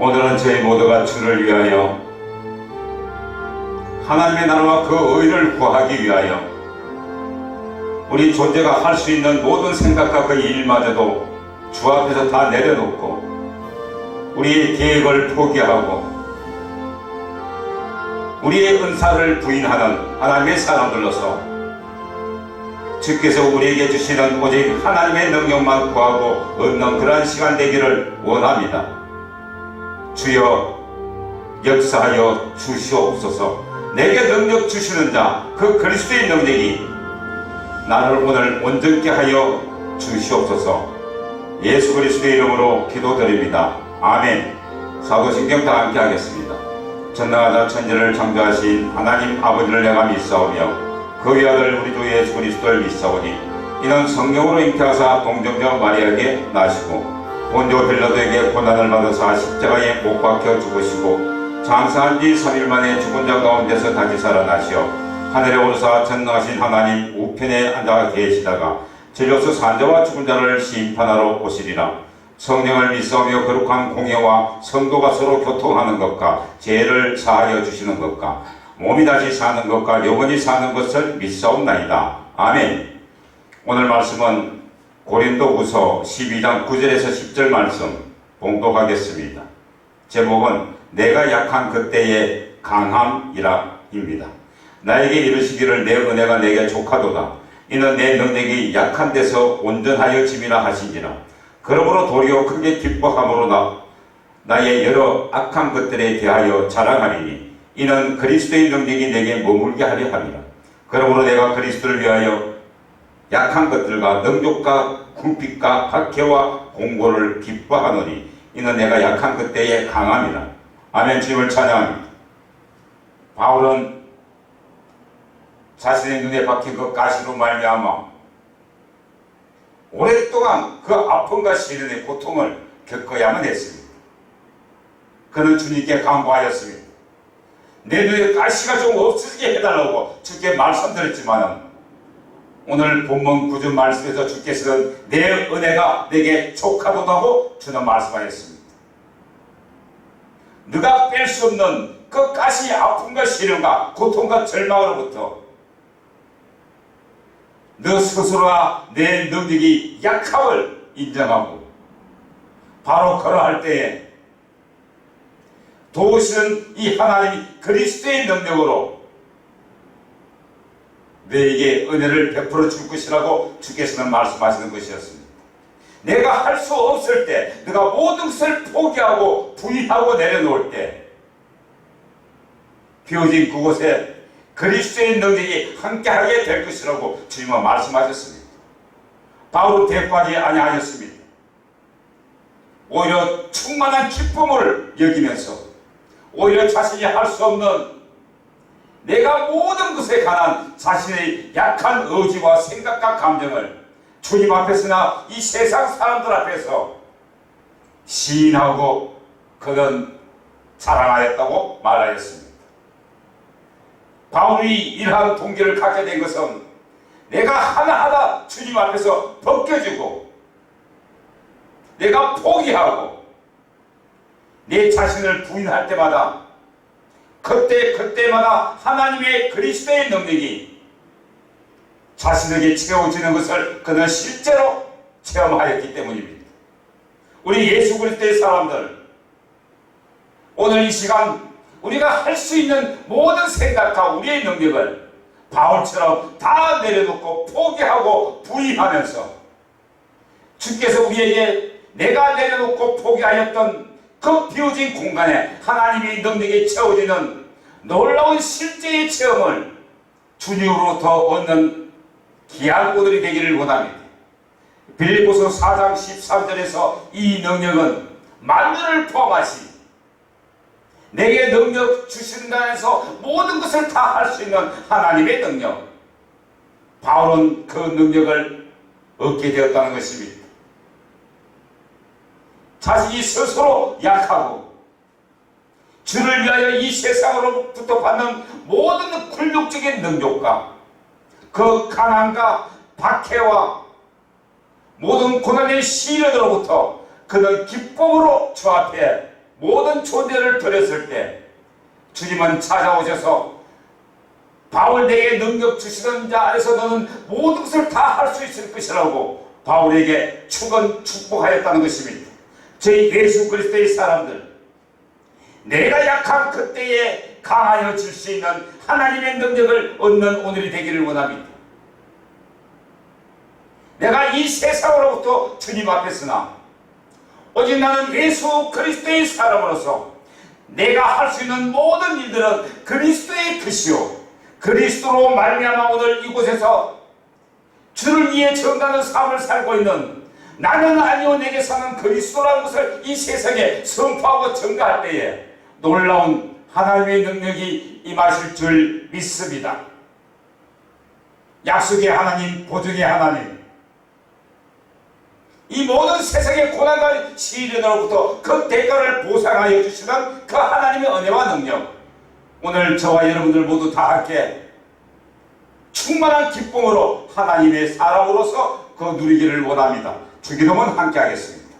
오늘은 저희 모두가 주를 위하여 하나님의 나라와 그 의를 구하기 위하여 우리 존재가 할 수 있는 모든 생각과 그 일마저도 주 앞에서 다 내려놓고 우리의 계획을 포기하고 우리의 은사를 부인하는 하나님의 사람들로서 주께서 우리에게 주시는 오직 하나님의 능력만 구하고 얻는 그러한 시간 되기를 원합니다. 주여 역사하여 주시옵소서 내게 능력 주시는 자 그 그리스도의 능력이 나를 오늘 온전케 하여 주시옵소서 예수 그리스도의 이름으로 기도드립니다. 아멘 사도신경 다 함께 하겠습니다. 전능하자 천지를 창조하신 하나님 아버지를 내가 믿사오며 그 위아들 우리 주 예수 그리스도를 믿사오니 이는 성령으로 잉태하사 동정녀 마리아에게 나시고 본조 빌라도에게 고난을 받아사 십자가에 못 박혀 죽으시고 장사한 지 3일 만에 죽은 자 가운데서 다시 살아나시어 하늘에 오르사 전능하신 하나님 우편에 앉아 계시다가 진로서 산자와 죽은 자를 심판하러 오시리라 성령을 믿사오며 거룩한 공예와 성도가 서로 교통하는 것과 죄를 사하여 주시는 것과 몸이 다시 사는 것과 영원히 사는 것을 믿사옵나이다. 아멘. 오늘 말씀은 고린도후서 12장 9절에서 10절 말씀 봉독하겠습니다. 제목은 내가 약한 그때의 강함이라입니다. 나에게 이르시기를 내 은혜가 내게 족하도다. 이는 내 능력이 약한 데서 온전하여 짐이라 하시니라. 그러므로 도리어 크게 기뻐함으로 나, 나의 여러 악한 것들에 대하여 자랑하리니 이는 그리스도의 능력이 내게 머물게 하려 함이라. 그러므로 내가 그리스도를 위하여 약한 것들과 능욕과 궁핍과 박해와 공고를 기뻐하노니 이는 내가 약한 그때의 강함이라. 아멘 주님을 찬양합니다. 바울은 자신의 눈에 박힌 그 가시로 말미암아 오랫동안 그 아픔과 시련의 고통을 겪어야만 했습니다. 그는 주님께 간구하였습니다. 내 눈에 가시가 좀 없어지게 해달라고 주께 말씀드렸지만 오늘 본문 구주 말씀에서 주께서는 내 은혜가 내게 족하도다고 주는 말씀하였습니다. 네가 뺄 수 없는 그 가시 아픔과 시련과 고통과 절망으로부터 너 스스로가 내 능력이 약함을 인정하고 바로 그러할 때에 도우시는 이 하나님 그리스도의 능력으로 너에게 은혜를 베풀어 줄 것이라고 주께서는 말씀하시는 것이었습니다. 내가 할 수 없을 때, 내가 모든 것을 포기하고 부인하고 내려놓을 때, 비워진 그곳에 그리스도의 능력이 함께하게 될 것이라고 주님은 말씀하셨습니다. 바울은 대꾸하지 아니하였습니다. 오히려 충만한 기쁨을 여기면서 오히려 자신이 할 수 없는 내가 모든 것에 관한 자신의 약한 의지와 생각과 감정을 주님 앞에서나 이 세상 사람들 앞에서 시인하고 그는 자랑하였다고 말하였습니다. 바울이 이러한 동기를 갖게 된 것은 내가 하나하나 주님 앞에서 벗겨주고 내가 포기하고 내 자신을 부인할 때마다 그때 그때마다 하나님의 그리스도의 능력이 자신에게 채워지는 것을 그는 실제로 체험하였기 때문입니다. 우리 예수 그리스도의 사람들 오늘 이 시간 우리가 할 수 있는 모든 생각과 우리의 능력을 바울처럼 다 내려놓고 포기하고 부인하면서 주께서 우리에게 내가 내려놓고 포기하였던 그 비워진 공간에 하나님의 능력이 채워지는 놀라운 실제의 체험을 주님으로부터 얻는 귀한 오늘이 되기를 원합니다. 빌리보서 4장 13절에서 이 능력은 만물을 포함하시 내게 능력 주신다 해서 모든 것을 다 할 수 있는 하나님의 능력. 바울은 그 능력을 얻게 되었다는 것입니다. 자신이 스스로 약하고 주를 위하여 이 세상으로부터 받는 모든 굴욕적인 능력과 그 가난과 박해와 모든 고난의 시련으로부터 그는 기쁨으로 주 앞에 모든 존재를 버렸을 때 주님은 찾아오셔서 바울 내게 능력 주시는 자 안에서 너는 모든 것을 다 할 수 있을 것이라고 바울에게 축은 축복하였다는 것입니다. 저희 예수 그리스도의 사람들 내가 약한 그때에 강하여 줄 수 있는 하나님의 능력을 얻는 오늘이 되기를 원합니다. 내가 이 세상으로부터 주님 앞에 서나 오직 나는 예수 그리스도의 사람으로서 내가 할 수 있는 모든 일들은 그리스도의 뜻이요 그리스도로 말미암아 오늘 이곳에서 주를 위해 정다는 삶을 살고 있는 나는 아니요 내게 사는 그리스도라는 것을 이 세상에 선포하고 증가할 때에 놀라운 하나님의 능력이 임하실 줄 믿습니다. 약속의 하나님, 보증의 하나님, 이 모든 세상의 고난과 시련으로부터 그 대가를 보상하여 주시는 그 하나님의 은혜와 능력 오늘 저와 여러분들 모두 다 함께 충만한 기쁨으로 하나님의 사람으로서 그 누리기를 원합니다. 주기도문 함께 하겠습니다.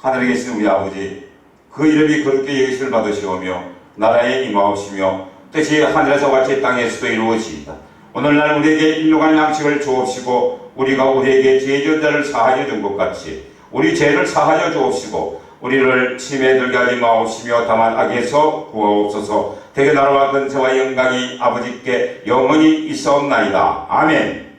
하늘에 계신 우리 아버지 그 이름이 그렇게 여기실 받으시오며 나라에 임하옵시며 뜻이 하늘에서 같이 땅에서도 이루어지이다. 오늘날 우리에게 일용할 양식을 주옵시고 우리가 우리에게 죄진 자를 사하여 준 것 같이 우리 죄를 사하여 주옵시고 우리를 침에 들게 하지 마옵시며 다만 악에서 구하옵소서 대개 나라와 근세와 영광이 아버지께 영원히 있사옵나이다. 아멘